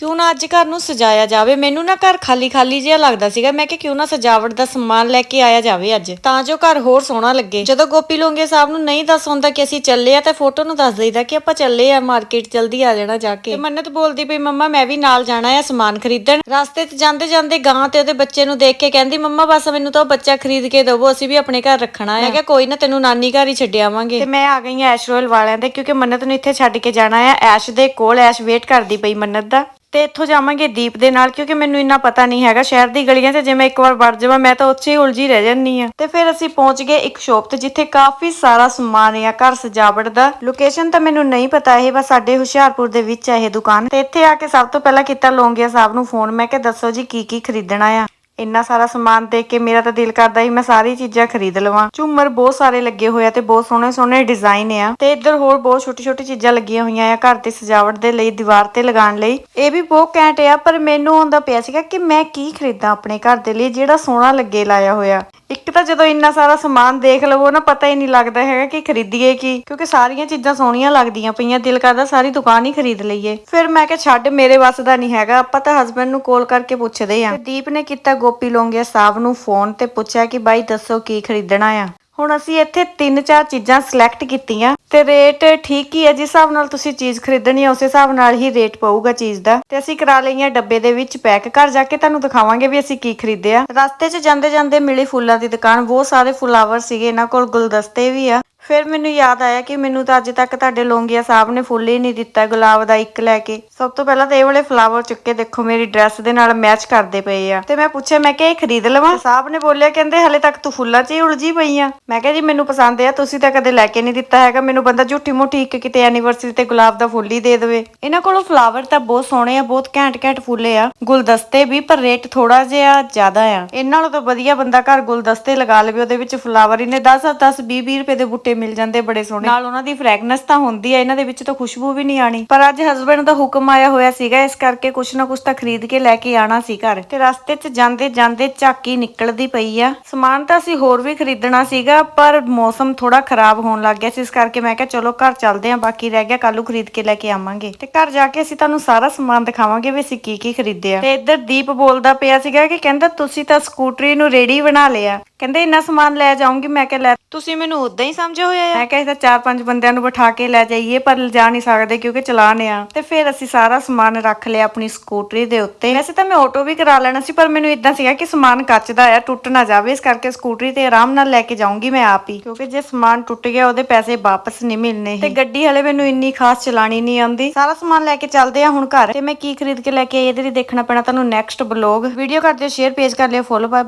ਕਿਉਂ ਨਾ ਅੱਜ ਘਰ ਨੂੰ ਸਜਾਇਆ ਜਾਵੇ? ਮੈਨੂੰ ਨਾ ਘਰ ਖਾਲੀ ਖਾਲੀ ਜਿਹਾ ਲੱਗਦਾ ਸੀਗਾ। ਮੈਂ ਕਿ ਕਿਉਂ ਨਾ ਸਜਾਵਟ ਦਾ ਸਮਾਨ ਲੈ ਕੇ ਆਇਆ ਜਾਵੇ ਅੱਜ। ਤਾਂ ਜੋ ਘਰ ਹੋਰ ਸੋਹਣਾ ਲੱਗੇ। ਜਦੋਂ ਗੋਪੀ ਲੋਂਗੇ ਸਾਹਿਬ ਨੂੰ ਨਹੀਂ ਦੱਸ ਹੁੰਦਾ ਕਿ ਅਸੀਂ ਚੱਲੇ ਆ, ਤੇ ਫੋਟੋ ਨੂੰ ਦੱਸ ਦਈਦਾ ਕਿ ਆਪਾਂ ਚੱਲੇ ਆ ਮਾਰਕੀਟ, ਜਲਦੀ ਆ ਜਾਣਾ ਜਾ ਕੇ। ਤੇ ਮੰਨਤ ਬੋਲਦੀ ਪਈ, ਮੰਮਾ, ਮੈਂ ਵੀ ਨਾਲ ਜਾਣਾ ਆ ਸਮਾਨ ਖਰੀਦਣ। ਰਸਤੇ 'ਚ ਜਾਂਦੇ ਜਾਂਦੇ ਗਾਂ ਤੇ ਉਹਦੇ ਬੱਚੇ ਨੂੰ ਦੇਖ ਕੇ ਕਹਿੰਦੀ, ਮੰਮਾ, ਬਸ ਮੈਨੂੰ ਤਾਂ ਉਹ ਬੱਚਾ ਖਰੀਦ ਕੇ ਦਵੋ, ਅਸੀਂ ਵੀ ਆਪਣੇ ਘਰ ਰੱਖਣਾ ਹੈ ਮੈਂ ਕਿਹਾ, ਕੋਈ ਨਾ, ਤੈਨੂੰ ਨਾਨੀ ਘਰ ਹੀ ਛੱਡ ਆਵਾਂਗੇ। ਤੇ ਮੈਂ ਆ ਗਈ ਆ ਐਸ਼ ਰੋਇਲ ਵਾਲਿਆਂ ਦੇ, ਕਿਉਂਕਿ ਮੰਨਤ ਨੂੰ ਇੱਥੇ ਛੱਡ ਕੇ ਜਾਣਾ ਆ। ਐਸ਼ ਦੇ ਕੋਲ ਐਸ਼ ਵੇਟ ਕਰਦੀ ਪਈ ਮੰਨਤ ਦਾ। ਤੇ ਇੱਥੋਂ ਜਾਵਾਂਗੇ ਦੀਪ ਦੇ ਨਾਲ, ਕਿਉਂਕਿ ਮੈਨੂੰ ਇੰਨਾ ਪਤਾ ਨਹੀਂ ਹੈਗਾ ਸ਼ਹਿਰ ਦੀ ਗਲੀਆਂ 'ਚ, ਜੇ ਮੈਂ ਇੱਕ ਵਾਰ ਵੜ ਜਾਵਾਂ, ਮੈਂ ਤਾਂ ਉੱਥੇ ਹੀ ਉਲਝੀ ਰਹਿ ਜਾਂਦੀ ਆ ਤੇ ਫਿਰ ਅਸੀਂ ਪਹੁੰਚ ਗਏ ਇੱਕ ਸ਼ੋਪ ਤੇ, ਜਿੱਥੇ ਕਾਫੀ ਸਾਰਾ ਸਮਾਨ ਆ ਘਰ ਸਜਾਵਟ ਦਾ ਲੋਕੇਸ਼ਨ ਤਾਂ ਮੈਨੂੰ ਨਹੀਂ ਪਤਾ, ਇਹ ਬਸ ਸਾਡੇ ਹੁਸ਼ਿਆਰਪੁਰ ਦੇ ਵਿੱਚ ਆ ਇਹ ਦੁਕਾਨ। ਤੇ ਇੱਥੇ ਆ ਕੇ ਸਭ ਤੋਂ ਪਹਿਲਾਂ ਕੀਤਾ ਲੋਂਗੀਆ ਸਾਹਿਬ ਨੂੰ ਫੋਨ, ਮੈਂ ਕਿਹਾ, ਦੱਸੋ ਜੀ ਕੀ ਕੀ ਖਰੀਦਣਾ ਆ? ਇੰਨਾ ਸਾਰਾ ਸਮਾਨ ਦੇਖ ਕੇ ਮੇਰਾ ਤਾਂ ਦਿਲ ਕਰਦਾ ਸੀ ਮੈਂ ਸਾਰੀ ਚੀਜ਼ਾਂ ਖਰੀਦ ਲਵਾਂ। ਝੂਮਰ ਬਹੁਤ ਸਾਰੇ ਲੱਗੇ ਹੋਏ ਆ ਤੇ ਬਹੁਤ ਸੋਹਣੇ ਸੋਹਣੇ ਡਿਜ਼ਾਈਨ ਆ। ਤੇ ਇੱਧਰ ਹੋਰ ਬਹੁਤ ਛੋਟੀ ਛੋਟੀ ਚੀਜ਼ਾਂ ਲੱਗੀਆਂ ਹੋਈਆਂ ਆ ਘਰ ਤੇ ਸਜਾਵਟ ਦੇ ਲਈ, ਦੀਵਾਰ ਤੇ ਲਗਾਉਣ ਲਈ। ਇਹ ਵੀ ਬਹੁਤ ਘੈਂਟ ਆ, ਪਰ ਮੈਨੂੰ ਹੁੰਦਾ ਪਿਆ ਸੀਗਾ ਕਿ ਮੈਂ ਕੀ ਖਰੀਦਾਂ ਆਪਣੇ ਘਰ ਦੇ ਲਈ, ਜਿਹੜਾ ਸੋਹਣਾ ਲੱਗੇ, ਲਾਇਆ ਹੋਇਆ। ਇੱਕ ਤਾਂ ਜਦੋਂ ਇੰਨਾ ਸਾਰਾ ਸਮਾਨ ਦੇਖ ਲਵੋ ਨਾ, ਪਤਾ ਹੀ ਨਹੀਂ ਲੱਗਦਾ ਹੈਗਾ ਕਿ ਖਰੀਦੀਏ ਕੀ, ਕਿਉਂਕਿ ਸਾਰੀਆਂ ਚੀਜ਼ਾਂ ਸੋਹਣੀਆਂ ਲੱਗਦੀਆਂ ਪਈਆਂ, ਦਿਲ ਕਰਦਾ ਸਾਰੀ ਦੁਕਾਨ ਹੀ ਖਰੀਦ ਲਈਏ। ਫਿਰ ਮੈਂ ਕਿਹਾ, ਛੱਡ, ਮੇਰੇ ਵੱਸ ਦਾ ਨਹੀਂ ਹੈਗਾ, ਆਪਾਂ ਤਾਂ ਹਸਬੰਡ ਨੂੰ ਕਾਲ ਕਰਕੇ ਪੁੱਛਦੇ ਆ ਦੀਪ ਨੇ ਕੀਤਾ ਗੋਪੀ ਲੋਂਗਿਆ ਸਾਹਿਬ ਨੂੰ ਫੋਨ ਤੇ ਪੁੱਛਿਆ ਕਿ ਬਾਈ ਦੱਸੋ ਕੀ ਖਰੀਦਣਾ ਆ। ਹੁਣ ਅਸੀਂ ਇੱਥੇ ਤਿੰਨ ਚਾਰ ਚੀਜ਼ਾਂ ਸਿਲੈਕਟ ਕੀਤੀਆਂ ਤੇ ਰੇਟ ਠੀਕ ਹੀ ਹੈ ਜਿਸ ਹਿਸਾਬ ਨਾਲ ਤੁਸੀਂ ਚੀਜ਼ ਖਰੀਦਣੀ ਹੈ ਉਸੇ ਹਿਸਾਬ ਨਾਲ ਹੀ ਰੇਟ ਪਊਗਾ ਚੀਜ਼ ਦਾ। ਤੇ ਅਸੀਂ ਕਰਾ ਲਈਆਂ ਡੱਬੇ ਦੇ ਵਿੱਚ ਪੈਕ ਘਰ ਜਾ ਕੇ ਤੁਹਾਨੂੰ ਦਿਖਾਵਾਂਗੇ ਵੀ ਅਸੀਂ ਕੀ ਖਰੀਦਿਆ ਰਸਤੇ 'ਚ ਜਾਂਦੇ ਜਾਂਦੇ ਮਿਲੀ ਫੁੱਲਾਂ ਦੀ ਦੁਕਾਨ, ਬਹੁਤ ਸਾਰੇ ਫੁਲਾਵਰ ਸੀਗੇ, ਇਹਨਾਂ ਕੋਲ ਗੁਲਦਸਤੇ ਵੀ ਆ। ਫਿਰ ਮੈਨੂੰ ਯਾਦ ਆਇਆ ਕਿ ਮੈਨੂੰ ਤਾਂ ਅੱਜ ਤੱਕ ਤੁਹਾਡੇ ਲੋਂਗੀਆ ਸਾਹਿਬ ਨੇ ਫੁੱਲ ਹੀ ਨਹੀਂ ਦਿੱਤਾ, ਗੁਲਾਬ ਦਾ ਇੱਕ ਲੈ ਕੇ। ਸਭ ਤੋਂ ਪਹਿਲਾਂ ਤਾਂ ਇਹ ਵਾਲੇ ਫਲਾਵਰ ਚੁੱਕੇ ਦੇਖੋ, ਮੇਰੀ ਡਰੈਸ ਦੇ ਨਾਲ ਮੈਚ ਕਰਦੇ ਪਏ ਆ। ਤੇ ਮੈਂ ਪੁੱਛਿਆ, ਮੈਂ ਕਿ ਇਹ ਖਰੀਦ ਲਵਾਂ? ਸਾਹਿਬ ਨੇ ਬੋਲਿਆ, ਕਹਿੰਦੇ, ਹਲੇ ਤੱਕ ਤੂੰ ਫੁੱਲਾਂ 'ਚ ਹੀ ਉਲਝੀ ਪਈ ਆ। ਮੈਂ ਕਿਹਾ, ਜੀ, ਮੈਨੂੰ ਪਸੰਦ ਆ, ਤੁਸੀਂ ਤਾਂ ਕਦੇ ਲੈ ਕੇ ਨਹੀਂ ਦਿੱਤਾ ਹੈਗਾ। ਮੈਨੂੰ ਬੰਦਾ ਝੂਠੀ ਮੋਠੀ ਇੱਕ ਕਿਤੇ ਐਨੀਵਰਸਰੀ ਤੇ ਗੁਲਾਬ ਦਾ ਫੁੱਲ ਹੀ ਦੇ ਦੇਵੇ। ਇਹਨਾਂ ਕੋਲੋਂ ਫਲਾਵਰ ਤਾਂ ਬਹੁਤ ਸੋਹਣੇ ਆ, ਬਹੁਤ ਘੈਂਟ ਘੈਂਟ ਫੁੱਲੇ ਆ। ਗੁਲਦਸਤੇ ਵੀ, ਪਰ ਰੇਟ ਥੋੜਾ ਜਿਹਾ ਜ਼ਿਆਦਾ ਆ। ਇਹਨਾਂ ਨਾਲੋਂ ਤਾਂ ਵਧੀਆ ਬੰਦਾ ਘਰ ਗੁਲਦਸਤੇ ਲਗਾ ਲਵੇ, ਉਹਦੇ ਵਿੱਚ ਫਲਾਵਰ ਇਹਨੇ 10 10 20 20 ਰੁਪਏ ਦੇ ਬੂਟੇ ਮਿਲ ਜਾਂਦੇ ਬੜੇ ਸੋਹਣੇ। ਨਾਲ ਉਹਨਾਂ ਦੀ ਫ੍ਰੈਗਨੈਂਸ ਤਾਂ ਹੁੰਦੀ ਆ, ਇਹਨਾਂ ਦੇ ਵਿੱਚ ਤਾਂ ਖੁਸ਼ਬੂ ਵੀ ਨਹੀਂ ਆਣੀ ਪਰ ਅੱਜ ਹਸਬੰਡ ਦਾ ਹੁਕਮ ਆਇਆ ਹੋਇਆ ਸੀਗਾ, ਇਸ ਕਰਕੇ ਕੁਛ ਨਾ ਕੁਛ ਤਾਂ ਖਰੀਦ ਕੇ ਲੈ ਕੇ ਆਣਾ ਸੀ ਘਰ। ਤੇ ਰਸਤੇ 'ਚ ਜਾਂਦੇ ਜਾਂਦੇ ਝਾਕੀ ਨਿਕਲਦੀ ਪਈ ਆ। ਸਮਾਨ ਤਾਂ ਅਸੀਂ ਹੋਰ ਵੀ ਖਰੀਦਣਾ ਸੀਗਾ, ਪਰ ਮੌਸਮ ਥੋੜਾ ਖਰਾਬ ਹੋਣ ਲੱਗ ਗਿਆ ਸੀ, ਇਸ ਕਰਕੇ ਮੈਂ ਕਿਹਾ ਚਲੋ ਘਰ ਚੱਲਦੇ ਆਂ, ਬਾਕੀ ਰਹਿ ਗਿਆ ਕੱਲੂ ਖਰੀਦ ਕੇ ਲੈ ਕੇ ਆਵਾਂਗੇ। ਤੇ ਘਰ ਜਾ ਕੇ ਅਸੀਂ ਤੁਹਾਨੂੰ ਸਾਰਾ ਸਮਾਨ ਦਿਖਾਵਾਂਗੇ ਵੀ ਅਸੀਂ ਕੀ ਕੀ ਖਰੀਦਿਆ। ਤੇ ਇੱਧਰ ਦੀਪ ਬੋਲਦਾ ਪਿਆ ਸੀਗਾ ਕਿ ਕਹਿੰਦਾ, ਤੁਸੀਂ ਤਾਂ ਸਕੂਟਰੀ ਨੂੰ ਰੇੜੀ ਬਣਾ ਲਿਆ। ਕਹਿੰਦੇ ਇੰਨਾ ਸਮਾਨ ਲੈ ਜਾਊਂਗੀ ਮੈਂ ਕਿਹਾ ਲੈ ਤੁਸੀਂ ਮੈਨੂੰ ਉਦਾਂ ਹੀ ਸਮਝਿਆ ਹੋਇਆ ਮੈਂ ਕਿਹਾ ਇਹ ਤਾਂ ਚਾਰ ਪੰਜ ਬੰਦਿਆਂ ਨੂੰ ਬਿਠਾ ਕੇ ਲੈ ਜਾਈਏ ਪਰ ਲਿਜਾ ਨਹੀਂ ਸਕਦੇ ਕਿਉਂਕਿ ਚਲਾਨ ਆ। ਤੇ ਫਿਰ ਅਸੀਂ ਸਾਰਾ ਸਮਾਨ ਰੱਖ ਲਿਆ ਆਪਣੀ ਸਕੂਟਰੀ ਦੇ ਉੱਤੇ। ਵੈਸੇ ਤਾਂ ਮੈਂ ਆਟੋ ਵੀ ਕਰਾ ਲੈਣਾ ਸੀ ਪਰ ਮੈਨੂੰ ਇਦਾਂ ਸੀਗਾ ਕਿ ਸਮਾਨ ਕੱਚ ਦਾ ਆ ਟੁੱਟ ਨਾ ਜਾਵੇ। ਇਸ ਕਰਕੇ ਸਕੂਟਰੀ ਤੇ ਆਰਾਮ ਨਾਲ ਲੈ ਕੇ ਜਾਊਂਗੀ ਮੈਂ ਆਪ ਹੀ। ਕਿਉਂਕਿ ਜੇ ਸਮਾਨ ਟੁੱਟ ਗਿਆ ਉਹਦੇ ਪੈਸੇ ਵਾਪਸ ਨਹੀਂ ਮਿਲਨੇ ਤੇ ਗੱਡੀ ਹਲੇ ਮੈਨੂੰ ਇੰਨੀ ਖਾਸ ਚਲਾਣੀ ਨਹੀਂ ਆਉਂਦੀ। ਸਾਰਾ ਸਮਾਨ ਲੈ ਕੇ ਚੱਲਦੇ ਆ ਹੁਣ ਘਰ। ਤੇ ਮੈਂ ਕੀ ਖਰੀਦ ਕੇ ਲੈ ਕੇ ਆਈ ਇਹਦੇ ਲਈ ਦੇਖਣਾ ਪੈਣਾ ਤੁਹਾਨੂੰ ਨੈਕਸਟ ਬਲੌਗ ਵੀਡੀਓ ਕਰ ਦਿਓ ਸ਼ੇਅਰ ਪੇਜ ਕਰ ਲਿਓ ਫੋਲੋ ਬਾਏ